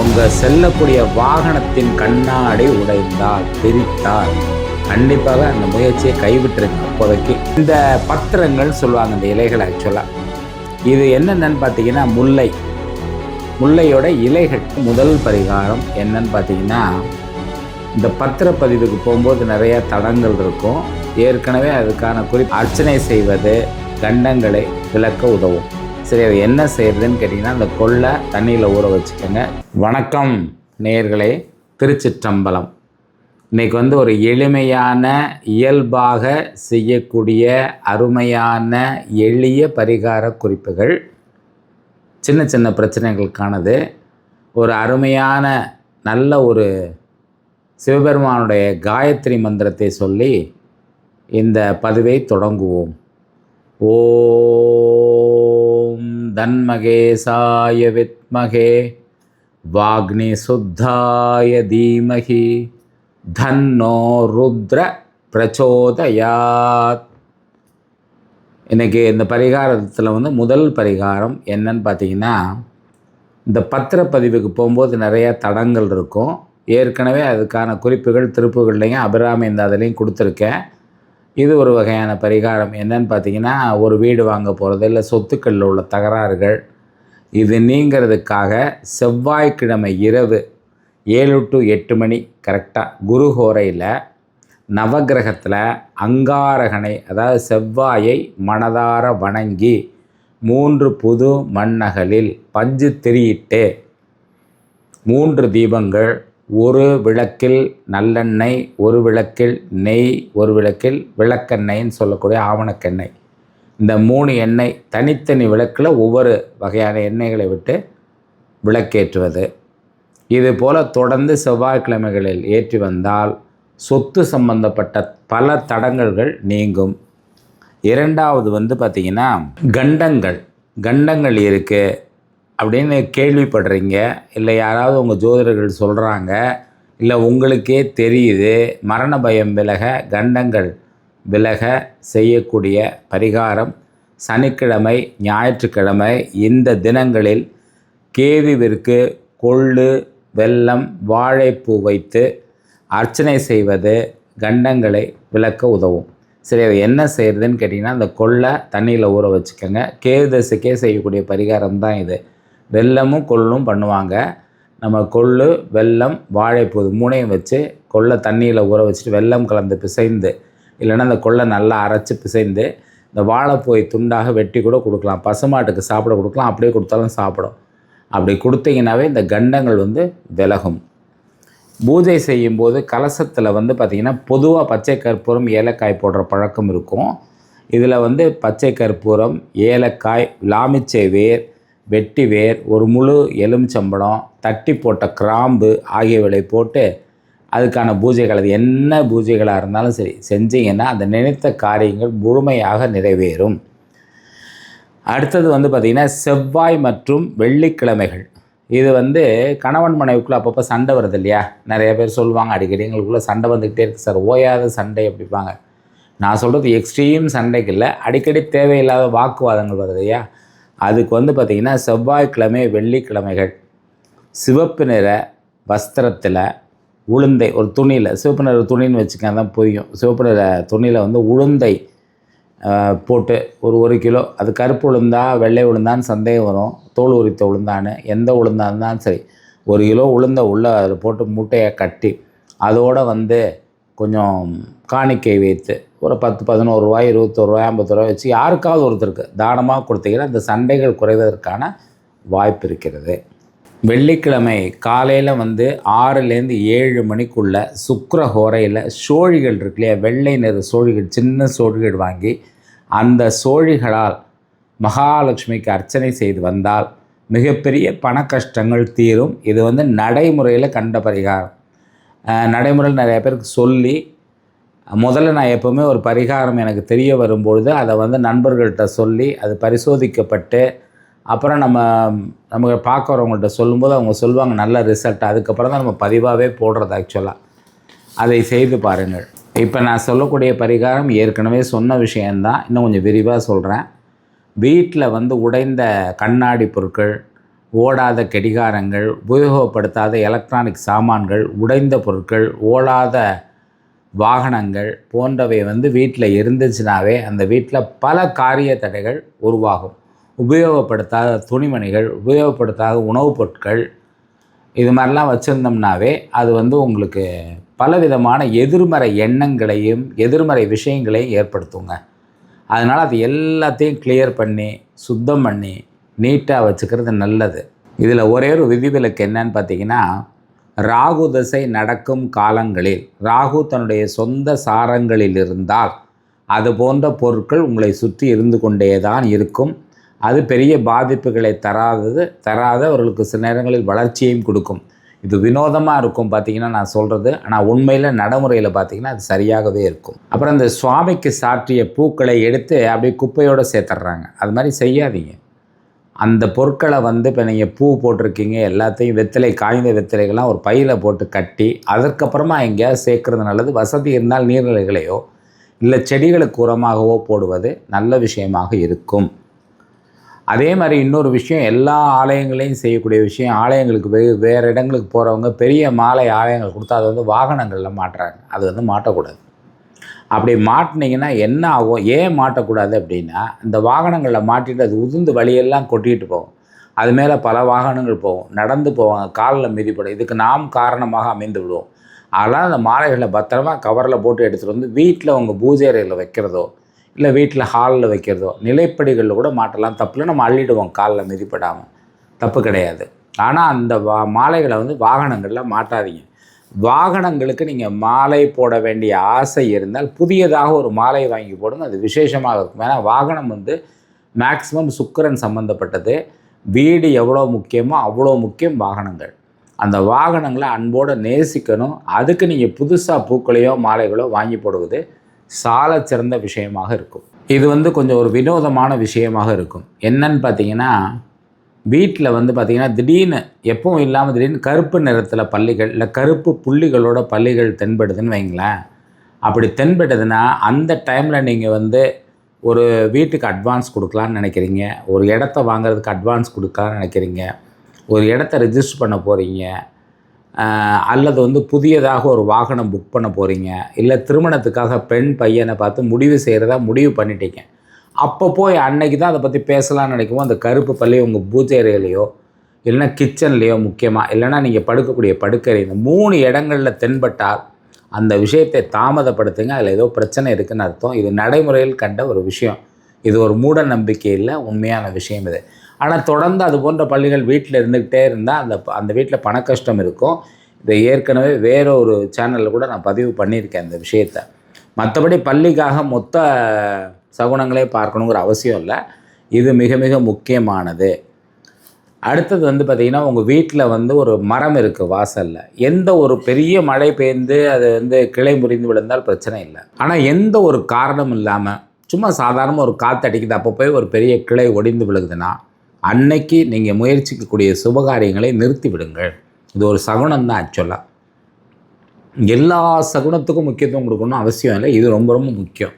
உங்கள் செல்லக்கூடிய வாகனத்தின் கண்ணாடி உடைந்தால் பிரித்தால் கண்டிப்பாக அந்த முயற்சியை கைவிட்டுருங்க அப்போதைக்கு. இந்த பத்திரங்கள் சொல்லுவாங்க இந்த இலைகள் ஆக்சுவலாக இது என்னென்னு பார்த்தீங்கன்னா முல்லை. முல்லையோட இலைகள். முதல் பரிகாரம் என்னன்னு பார்த்தீங்கன்னா இந்த பத்திரப்பதிவுக்கு போகும்போது நிறைய தடங்கள் இருக்கும். ஏற்கனவே அதுக்கான குறி அர்ச்சனை செய்வது கண்டங்களை விளக்க உதவும். சரி அது என்ன செய்யறதுன்னு கேட்டிங்கன்னா அந்த கொள்ளை தண்ணியில் ஊற வச்சுக்கோங்க. வணக்கம் நேர்களே திருச்சிற்றம்பலம். இன்னைக்கு வந்து ஒரு எளிமையான இயல்பாக செய்யக்கூடிய அருமையான எளிய பரிகார குறிப்புகள். சின்ன சின்ன பிரச்சனைகளுக்கானது ஒரு அருமையான நல்ல ஒரு சிவபெருமானுடைய காயத்ரி மந்திரத்தை சொல்லி இந்த பதிவை தொடங்குவோம். ஓ ஓம் தன்மகேசாய வித்மகே வாக்னி சுத்தாய தீமகி தன்னோ ருத்ர பிரச்சோதயாத் இன்றைக்கி இந்த பரிகாரத்தில் வந்து முதல் பரிகாரம் என்னன்னு பார்த்தீங்கன்னா இந்த பத்திரப்பதிவுக்கு போகும்போது நிறைய தடங்கள் இருக்கும். ஏற்கனவே அதுக்கான குறிப்புகள் திருப்புகள்லையும் அபிராமி இந்த அதுலேயும் கொடுத்துருக்கேன். இது ஒரு வகையான பரிகாரம். என்னன்னு பார்த்தீங்கன்னா ஒரு வீடு வாங்க போகிறது இல்லை சொத்துக்களில் உள்ள தகராறுகள் இது நீங்கிறதுக்காக செவ்வாய்க்கிழமை இரவு ஏழு டு எட்டு மணி கரெக்டாக குருஹோரையில் நவகிரகத்தில் அங்காரகனை அதாவது செவ்வாயை மனதார வணங்கி மூன்று புது மண்ணகலில் பஞ்சு திரியிட்டு மூன்று தீபங்கள் ஒரு விளக்கில் நல்லெண்ணெய் ஒரு விளக்கில் நெய் ஒரு விளக்கில் விளக்கெண்ணெய்ன்னு சொல்லக்கூடிய ஆவணக்கெண்ணெய். இந்த மூணு எண்ணெய் தனித்தனி விளக்கில் ஒவ்வொரு வகையான எண்ணெய்களை விட்டு விளக்கேற்றுவது. இது போல் தொடர்ந்து செவ்வாய்க்கிழமைகளில் ஏற்றி வந்தால் சொத்து சம்பந்தப்பட்ட பல தடங்கல்கள் நீங்கும். இரண்டாவது வந்து பார்த்திங்கன்னா கண்டங்கள். கண்டங்கள் இருக்குது அப்படின்னு கேள்விப்படுறீங்க இல்லை யாராவது உங்கள் ஜோதிடர்கள் சொல்கிறாங்க இல்லை உங்களுக்கே தெரியுது மரண பயம் விலக கண்டங்கள் விலக செய்யக்கூடிய பரிகாரம் சனிக்கிழமை ஞாயிற்றுக்கிழமை இந்த தினங்களில் கேவிவிற்கு கொள்ளு வெல்லம் வாழைப்பூ வைத்து அர்ச்சனை செய்வது கண்டங்களை விளக்க உதவும். சரி அது என்ன செய்கிறதுன்னு கேட்டிங்கன்னா அந்த கொள்ளை தண்ணியில் ஊற வச்சுக்கோங்க. கேது தசைக்கே செய்யக்கூடிய பரிகாரம் தான் இது. வெல்லமும் கொள்ளும் பண்ணுவாங்க. நம்ம கொள்ளு வெல்லம் வாழைப்பூ மூனையும் மூணையும் வச்சு கொள்ளை தண்ணியில் ஊற வச்சுட்டு வெல்லம் கலந்து பிசைந்து இல்லைன்னா அந்த கொள்ளை நல்லா அரைச்சி பிசைந்து இந்த வாழைப்பூவை துண்டாக வெட்டி கூட கொடுக்கலாம். பசுமாட்டுக்கு சாப்பிட கொடுக்கலாம். அப்படியே கொடுத்தாலும் சாப்பிடும். அப்படி கொடுத்தீங்கன்னாவே இந்த கண்டங்கள் வந்து விலகும். பூஜை செய்யும்போது கலசத்தில் வந்து பார்த்திங்கன்னா பொதுவாக பச்சை கற்பூரம் ஏலக்காய் போடுற பழக்கம் இருக்கும். இதில் வந்து பச்சை கற்பூரம் ஏலக்காய் லாமிச்சை வேர் வெட்டி வேர் ஒரு முழு எலுமிச்சம்பழம் தட்டி போட்ட கிராம்பு ஆகியவைகளை போட்டு அதுக்கான பூஜைகள் அது என்ன பூஜைகளாக இருந்தாலும் சரி செஞ்சீங்கன்னா அந்த நினைத்த காரியங்கள் முழுமையாக நிறைவேறும். அடுத்தது வந்து பார்த்திங்கன்னா செவ்வாய் மற்றும் வெள்ளிக்கிழமைகள். இது வந்து கணவன் மனைவிக்குள்ளே அப்பப்போ சண்டை வருது இல்லையா? நிறைய பேர் சொல்லுவாங்க அடிக்கடி எங்களுக்குள்ளே சண்டை வந்துக்கிட்டே இருக்குது சார் ஓயாத சண்டை அப்படிப்பாங்க நான் சொல்கிறது எக்ஸ்ட்ரீம் சண்டைக்கு இல்லை அடிக்கடி தேவையில்லாத வாக்குவாதங்கள் வருது இல்லையா? அதுக்கு வந்து பார்த்திங்கன்னா செவ்வாய்க்கிழமை வெள்ளிக்கிழமைகள். சிவப்பு நிற வஸ்திரத்தில் உளுந்தை ஒரு துணியில் சிவப்பு நிற துணின்னு வச்சுக்க தான் புரியும் சிவப்பு நிற துணியில் வந்து உளுந்தை போட்டு ஒரு ஒரு கிலோ அது கருப்பு உளுந்தா வெள்ளை உளுந்தான்னு சந்தேகம் வரும். தோல் உரித்த உளுந்தான்னு எந்த உளுந்தா இருந்தாலும் சரி ஒரு கிலோ உளுந்த உள்ளே அதில் போட்டு மூட்டையை கட்டி அதோடு வந்து கொஞ்சம் காணிக்கை வைத்து ஒரு பத்து பதினோரு ரூபாய் இருபத்தோரு ரூபாய் ஐம்பது ரூபாய் வச்சு யாருக்காவது ஒருத்தருக்கு தானமாக கொடுத்தீங்கன்னா அந்த சண்டைகள் குறைவதற்கான வாய்ப்பு இருக்கிறது. வெள்ளிக்கிழமை காலையில் வந்து ஆறுலேருந்து ஏழு மணிக்குள்ளே சுக்கர ஹோரையில் சோழிகள் இருக்கு இல்லையா? வெள்ளை நிற சோழிகள் சின்ன சோழிகள் வாங்கி அந்த சோழிகளால் மகாலட்சுமிக்கு அர்ச்சனை செய்து வந்தால் மிகப்பெரிய பண கஷ்டங்கள் தீரும். இது வந்து நடைமுறையில் கண்ட பரிகாரம். நடைமுறையில் நிறைய பேருக்கு சொல்லி முதல்ல நான் எப்போவுமே ஒரு பரிகாரம் எனக்கு தெரிய வரும்பொழுது அதை வந்து நண்பர்கள்கிட்ட சொல்லி அது பரிசோதிக்கப்பட்டு அப்புறம் நம்ம நம்ம பார்க்குறவங்கள்ட்ட சொல்லும்போது அவங்க சொல்லுவாங்க நல்ல ரிசல்ட் அதுக்கப்புறம் தான் நம்ம பதிவாகவே போடுறது ஆக்சுவலாக அதை செய்து பாருங்கள். இப்போ நான் சொல்லக்கூடிய பரிகாரம் ஏற்கனவே சொன்ன விஷயந்தான் இன்னும் கொஞ்சம் விரிவாக சொல்கிறேன் வீட்டில் வந்து உடைந்த கண்ணாடி பொருட்கள் ஓடாத கடிகாரங்கள் உபயோகப்படுத்தாத எலக்ட்ரானிக் சாமான்கள் உடைந்த பொருட்கள் ஓடாத வாகனங்கள் போன்றவை வந்து வீட்டில் இருந்துச்சுனாவே அந்த வீட்டில் பல காரிய தடைகள் உருவாகும். உபயோகப்படுத்தாத துணிமணிகள் உபயோகப்படுத்தாத உணவுப் பொருட்கள் இது மாதிரிலாம் வச்சுருந்தோம்னாவே அது வந்து உங்களுக்கு பலவிதமான எதிர்மறை எண்ணங்களையும் எதிர்மறை விஷயங்களையும் ஏற்படுத்துங்க. அதனால் அது எல்லாத்தையும் கிளியர் பண்ணி சுத்தம் பண்ணி நீட்டாக வச்சுக்கிறது நல்லது. இதில் ஒரே ஒரு விதிவிலக்கு என்னன்னு பார்த்தீங்கன்னா ராகு தசை நடக்கும் காலங்களில் ராகு தன்னுடைய சொந்த சாரங்களில் இருந்தால் அது போன்ற பொருட்கள் உங்களை சுற்றி இருந்து கொண்டே தான் இருக்கும். அது பெரிய பாதிப்புகளை தராதது தராத அவர்களுக்கு சில நேரங்களில் வளர்ச்சியையும் கொடுக்கும். இது வினோதமாக இருக்கும் பார்த்தீங்கன்னா நான் சொல்கிறது ஆனால் உண்மையில் நடைமுறையில் பார்த்தீங்கன்னா அது சரியாகவே இருக்கும். அப்புறம் இந்த சுவாமிக்கு சாற்றிய பூக்களை எடுத்து அப்படியே குப்பையோடு சேர்த்துட்றாங்க. அது மாதிரி செய்யாதீங்க. அந்த பொருட்களை வந்து இப்போ நீங்கள் பூ போட்டிருக்கீங்க எல்லாத்தையும் வெத்தலை காய்ந்த வெத்தலைகள்லாம் ஒரு பையில் போட்டு கட்டி அதற்கப்புறமா எங்கேயாவது சேர்க்குறது நல்லது. வசதி இருந்தால் நீர்நிலைகளையோ இல்லை செடிகளுக்கு உரமாகவோ போடுவது நல்ல விஷயமாக இருக்கும். அதே மாதிரி இன்னொரு விஷயம் எல்லா ஆலயங்களையும் செய்யக்கூடிய விஷயம் ஆலயங்களுக்கு வே வேறு இடங்களுக்கு போகிறவங்க பெரிய மாலை ஆலயங்கள் கொடுத்தா அது வந்து வாகனங்களில் மாட்டுறாங்க. அது வந்து மாட்டக்கூடாது. அப்படி மாட்டினீங்கன்னா என்ன ஆகும்? ஏன் மாட்டக்கூடாது அப்படின்னா இந்த வாகனங்களில் மாட்டிட்டு அது உதிர்ந்து வழியெல்லாம் கொட்டிகிட்டு போகும். அது மேலே பல வாகனங்கள் போகும். நடந்து போவாங்க. காலில் மிதிப்படும் இதுக்கு நாம் காரணமாக அமைந்து விடுவோம். அதனால் அந்த மாலைகளை பத்திரமா கவரில் போட்டு எடுத்துகிட்டு வந்து வீட்டில் உங்கள் பூஜை அறையில் வைக்கிறதோ இல்லை வீட்டில் ஹாலில் வைக்கிறதோ நிலைப்படிகளில் கூட மாட்டலாம். தப்பில் நம்ம அள்ளிடுவோம். காலில் மிதிப்படாமல். தப்பு கிடையாது. ஆனால் அந்த வா மாலைகளை வந்து வாகனங்களில் மாட்டாதீங்க. வாகனங்களுக்கு நீங்கள் மாலை போட வேண்டிய ஆசை இருந்தால் புதியதாக ஒரு மாலை வாங்கி போடுங்க. அது விசேஷமாக இருக்கும். ஏன்னா வாகனம் வந்து மேக்சிமம் சுக்கரன் சம்மந்தப்பட்டது வீடு எவ்வளோ முக்கியமோ அவ்வளோ முக்கியம் வாகனங்கள். அந்த வாகனங்களை அன்போடு நேசிக்கணும். அதுக்கு நீங்கள் புதுசாக பூக்களையோ மாலைகளோ வாங்கி போடுவது சால சிறந்த விஷயமாக இருக்கும். இது வந்து கொஞ்சம் ஒரு வினோதமான விஷயமாக இருக்கும். என்னன்னு பார்த்தீங்கன்னா வீட்டில் வந்து பார்த்திங்கன்னா திடீர்னு எப்பவும் இல்லாமல் திடீர்னு கருப்பு நிறத்தில் பள்ளிகள் இல்லை கருப்பு புள்ளிகளோட பள்ளிகள் தென்படுதுன்னு வைங்களேன். அப்படி தென்படுதுன்னா அந்த டைமில் நீங்கள் வந்து ஒரு வீட்டுக்கு அட்வான்ஸ் கொடுக்கலான்னு நினைக்கிறீங்க. ஒரு இடத்த வாங்குறதுக்கு அட்வான்ஸ் கொடுக்கலான்னு நினைக்கிறீங்க. ஒரு இடத்த ரிஜிஸ்டர் பண்ண போகிறீங்க அல்லது வந்து புதியதாக ஒரு வாகனம் புக் பண்ண போகிறீங்க இல்லை திருமணத்துக்காக பெண் பையனை பார்த்து முடிவு செய்கிறதா முடிவு பண்ணிட்டீங்க. அப்போ போய் அன்னைக்கு தான் அதை பற்றி பேசலாம்னு நினைக்கவும் அந்த கருப்பு பள்ளி உங்கள் பூஜை அறையிலையோ இல்லைன்னா கிச்சன்லேயோ முக்கியமாக இல்லைன்னா நீங்கள் படுக்கக்கூடிய படுக்கறை இந்த மூணு இடங்களில் தென்பட்டால் அந்த விஷயத்தை தாமதப்படுத்துங்க. அதில் ஏதோ பிரச்சனை இருக்குதுன்னு அர்த்தம். இது நடைமுறையில் கண்ட ஒரு விஷயம். இது ஒரு மூட நம்பிக்கை இல்லை உண்மையான விஷயம் இது. ஆனால் தொடர்ந்து அது போன்ற பள்ளிகள் வீட்டில் இருந்துக்கிட்டே இருந்தால் அந்த அந்த வீட்டில் பண கஷ்டம் இருக்கும். இதை ஏற்கனவே வேற ஒரு சேனலில் கூட நான் பதிவு பண்ணியிருக்கேன் இந்த விஷயத்தை. மற்றபடி பள்ளிக்காக மொத்த சகுனங்களே பார்க்கணுங்கிற அவசியம் இல்லை. இது மிக மிக முக்கியமானது. அடுத்தது வந்து பார்த்திங்கன்னா உங்கள் வீட்டில் வந்து ஒரு மரம் இருக்குது வாசலில். எந்த ஒரு பெரிய மழை பெய்ந்து அது வந்து கிளை முறிந்து விழுந்தால் பிரச்சனை இல்லை. ஆனால் எந்த ஒரு காரணம் இல்லாமல் சும்மா சாதாரணமாக ஒரு காற்று அடிக்குது அப்போ போய் ஒரு பெரிய கிளை ஒடிந்து விழுகுதுன்னா அன்னைக்கு நீங்கள் முயற்சிக்கக்கூடிய சுபகாரியங்களை நிறுத்தி விடுங்கள். இது ஒரு சகுனம் தான் ஆக்சுவலாக எல்லா சகுனத்துக்கும் முக்கியத்துவம் கொடுக்கணும் அவசியம் இல்லை. இது ரொம்ப ரொம்ப முக்கியம்.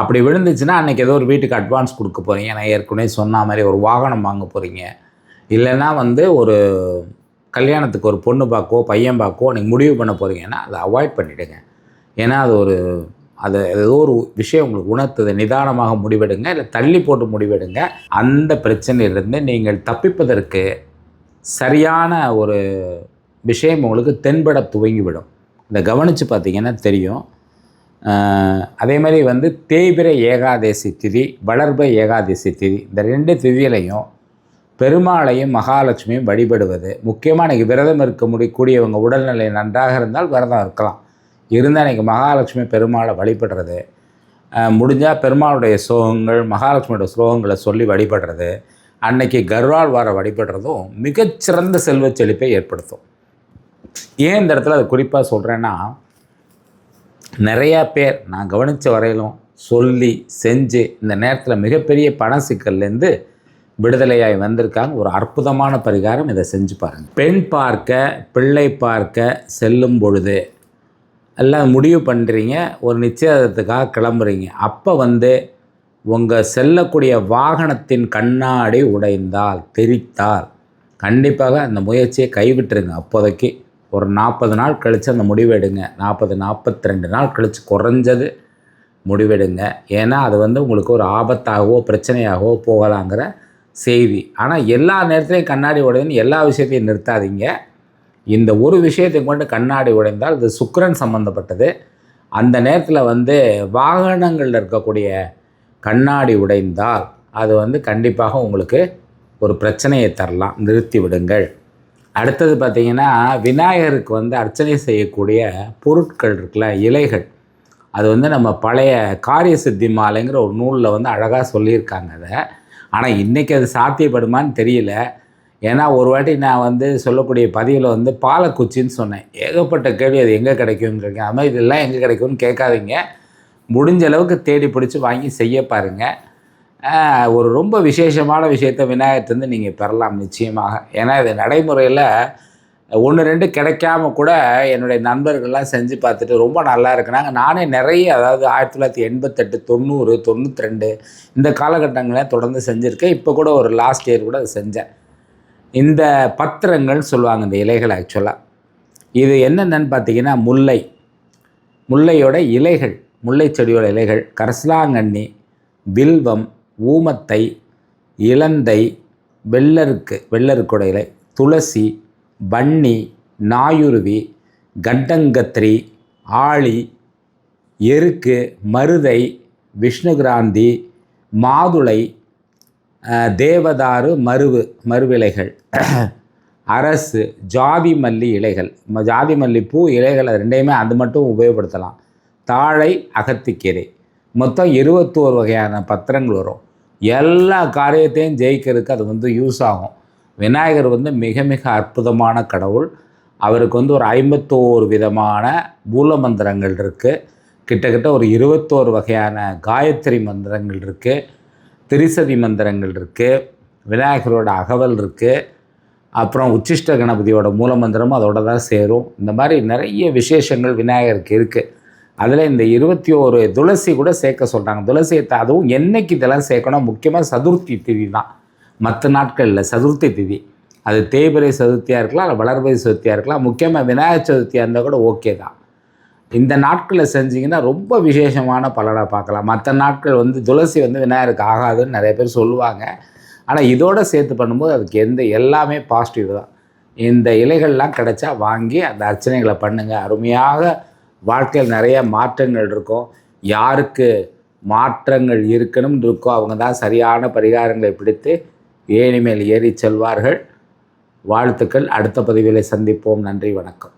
அப்படி விழுந்துச்சுன்னா அன்றைக்கி ஏதோ ஒரு வீட்டுக்கு அட்வான்ஸ் கொடுக்க போகிறீங்க நான் ஏற்கனவே சொன்ன மாதிரி ஒரு வாகனம் வாங்க போகிறீங்க இல்லைன்னா வந்து ஒரு கல்யாணத்துக்கு ஒரு பொண்ணு பார்க்கோ பையன் பார்க்கோ நீங்கள் முடிவு பண்ண போகிறீங்கன்னா அதை அவாய்ட் பண்ணிவிடுங்க ஏன்னா அது ஒரு அது ஏதோ ஒரு விஷயம் உங்களுக்கு உணர்த்துது. நிதானமாக முடிவெடுங்க. இல்லை தள்ளி போட்டு முடிவெடுங்க. அந்த பிரச்சனையிலிருந்து நீங்கள் தப்பிப்பதற்கு சரியான ஒரு விஷயம் உங்களுக்கு தென்பட துவங்கிவிடும். இதை கவனித்து பார்த்தீங்கன்னா தெரியும். அதே மாதிரி வந்து தேய்பிர ஏகாதசி திதி வளர்ப ஏகாதசி திதி இந்த ரெண்டு திதியிலையும் பெருமாளையும் மகாலட்சுமியும் வழிபடுவது. முக்கியமாக இன்றைக்கி விரதம் இருக்க முடியக்கூடியவங்க உடல்நிலை நன்றாக இருந்தால் விரதம் இருக்கலாம். இருந்தால் இன்றைக்கி மகாலட்சுமி பெருமாளை வழிபடுறது. முடிஞ்சால் பெருமாளுடைய ஸ்லோகங்கள் மகாலட்சுமியோட ஸ்லோகங்களை சொல்லி வழிபடுறது. அன்னைக்கு கர்வாழ்வாரை வழிபடுறதும் மிகச்சிறந்த செல்வ செழிப்பை ஏற்படுத்தும். ஏன் இந்த இடத்துல அதை குறிப்பாக சொல்கிறேன்னா நிறையா பேர் நான் கவனித்த வரையிலும் சொல்லி செஞ்சு இந்த நேரத்தில் மிகப்பெரிய பண சிக்கல்லேருந்து விடுதலையாகி வந்திருக்காங்க. ஒரு அற்புதமான பரிகாரம் இதை செஞ்சு பாருங்கள் பெண் பார்க்க பிள்ளை பார்க்க செல்லும் பொழுது எல்லாம் முடிவு பண்ணுறீங்க ஒரு நிச்சயத்துக்காக கிளம்புறீங்க. அப்போ வந்து உங்கள் செல்லக்கூடிய வாகனத்தின் கண்ணாடி உடைந்தால் தெரித்தால் கண்டிப்பாக அந்த முயற்சியை கைவிட்டுருங்க அப்போதைக்கு. ஒரு நாற்பது நாள் கழித்து அந்த முடிவெடுங்க. நாற்பது நாற்பத்தி ரெண்டு நாள் கழித்து குறைஞ்சது முடிவெடுங்க. ஏன்னா அது வந்து உங்களுக்கு ஒரு ஆபத்தாகவோ பிரச்சனையாகவோ போகலாங்கிற செய்தி. ஆனால் எல்லா நேரத்துலையும் கண்ணாடி உடையுதுன்னு எல்லா விஷயத்தையும் நிறுத்தாதீங்க. இந்த ஒரு விஷயத்தை கொண்டு கண்ணாடி உடைந்தால் இது சுக்கரன் சம்மந்தப்பட்டது அந்த நேரத்தில் வந்து வாகனங்களில் இருக்கக்கூடிய கண்ணாடி உடைந்தால் அது வந்து கண்டிப்பாக உங்களுக்கு ஒரு பிரச்சனையை தரலாம். நிறுத்தி விடுங்கள். அடுத்தது பார்த்திங்கன்னா விநாயகருக்கு வந்து அர்ச்சனை செய்யக்கூடிய பொருட்கள் இருக்குல்ல இலைகள். அது வந்து நம்ம பழைய காரிய சித்தி மாலைங்கிற ஒரு நூலில் வந்து அழகாக சொல்லியிருக்காங்க அதை. ஆனால் இன்றைக்கி அது சாத்தியப்படுமான்னு தெரியல. ஏன்னா ஒரு வாட்டி நான் வந்து சொல்லக்கூடிய பதிவில் வந்து பாலக்குச்சின்னு சொன்னேன். ஏகப்பட்ட கேள்வி அது எங்கே கிடைக்கும்னு இருக்கேன். அது மாதிரி இதெல்லாம் எங்கே கிடைக்கும்னு கேட்காதீங்க. முடிஞ்ச அளவுக்கு தேடி பிடிச்சி வாங்கி செய்ய பாருங்கள் ஒரு ரொம்ப விசேஷமான விஷயத்த விநாயகர்லேருந்து நீங்கள் பெறலாம் நிச்சயமாக. ஏன்னா இது நடைமுறையில் ஒன்று ரெண்டு கிடைக்காம கூட என்னுடைய நண்பர்கள்லாம் செஞ்சு பார்த்துட்டு ரொம்ப நல்லா இருக்குனாங்க. நானே நிறைய அதாவது ஆயிரத்தி தொள்ளாயிரத்தி எண்பத்தெட்டு தொண்ணூறு தொண்ணூற்றி ரெண்டு இந்த காலகட்டங்களில் தொடர்ந்து செஞ்சுருக்கேன். இப்போ கூட ஒரு லாஸ்ட் இயர் கூட செஞ்சேன். இந்த பத்திரங்கள் சொல்லுவாங்க இந்த இலைகள் ஆக்சுவலாக இது என்னென்னு பார்த்தீங்கன்னா முல்லை. முல்லையோட இலைகள் முல்லை செடியோட இலைகள் கரசலாங்கண்ணி வில்வம் ஊமத்தை இலந்தை வெள்ளருக்கு வெள்ளருக்கோட இலை துளசி வன்னி நாயுருவி கண்டங்கத்திரி ஆளி எருக்கு மருதை விஷ்ணுகிராந்தி மாதுளை தேவதாரு மருவு மருவிலைகள். அரசு ஜாதி மல்லி இலைகள். ஜாதி மல்லி பூ இலைகள் அது ரெண்டையுமே அது மட்டும் உபயோகப்படுத்தலாம். தாழை அகத்திக்கீரை. மொத்தம் இருபத்தோரு வகையான பத்திரங்கள் வரும். எல்லா காரியத்தையும் ஜெயிக்கிறதுக்கு அது வந்து யூஸ் ஆகும். விநாயகர் வந்து மிக மிக அற்புதமான கடவுள். அவருக்கு வந்து ஒரு ஐம்பத்தோரு விதமான மூல மந்திரங்கள் இருக்குது கிட்டத்தட்ட ஒரு இருபத்தோரு வகையான காயத்ரி மந்திரங்கள் இருக்குது திரிசதி மந்திரங்கள் இருக்குது விநாயகரோட அகவல் இருக்குது அப்புறம் உச்சிஷ்ட கணபதியோட மூல மந்திரமும் அதோட தான் சேரும். இந்த மாதிரி நிறைய விசேஷங்கள் விநாயகருக்கு இருக்குது அதில் இந்த இருபத்தி ஓரு துளசி கூட சேர்க்க சொல்கிறாங்க துளசியை அதுவும் என்னைக்கு இதெல்லாம் சேர்க்கணும்? முக்கியமாக சதுர்த்தி திதி தான். மற்ற நாட்களில் சதுர்த்தி திதி. அது தேய்பிரை சதுர்த்தியாக இருக்கலாம் இல்லை வளர்பிரை சதுர்த்தியாக இருக்கலாம் முக்கியமாக விநாயகர் சதுர்த்தியாக இருந்தால் கூட ஓகே தான். இந்த நாட்களில் செஞ்சிங்கன்னா ரொம்ப விசேஷமான பலனை பார்க்கலாம். மற்ற நாட்கள் வந்து துளசி வந்து விநாயகருக்கு ஆகாதுன்னு நிறைய பேர் சொல்லுவாங்க. ஆனால் இதோடு சேர்த்து பண்ணும்போது அதுக்கு எந்த எல்லாமே பாசிட்டிவ் தான். இந்த இலைகள்லாம் கிடைச்சா வாங்கி அந்த அர்ச்சனைகளை பண்ணுங்கள் அருமையாக வாழ்க்கையில் நிறைய மாற்றங்கள் இருக்கும். யாருக்கு மாற்றங்கள் இருக்கணும் இருக்கோ அவங்க தான் சரியான பரிகாரங்களை பிடித்து ஏனிமேல் ஏறி செல்வார்கள். வாழ்த்துக்கள். அடுத்த பதிவிலை சந்திப்போம். நன்றி. வணக்கம்.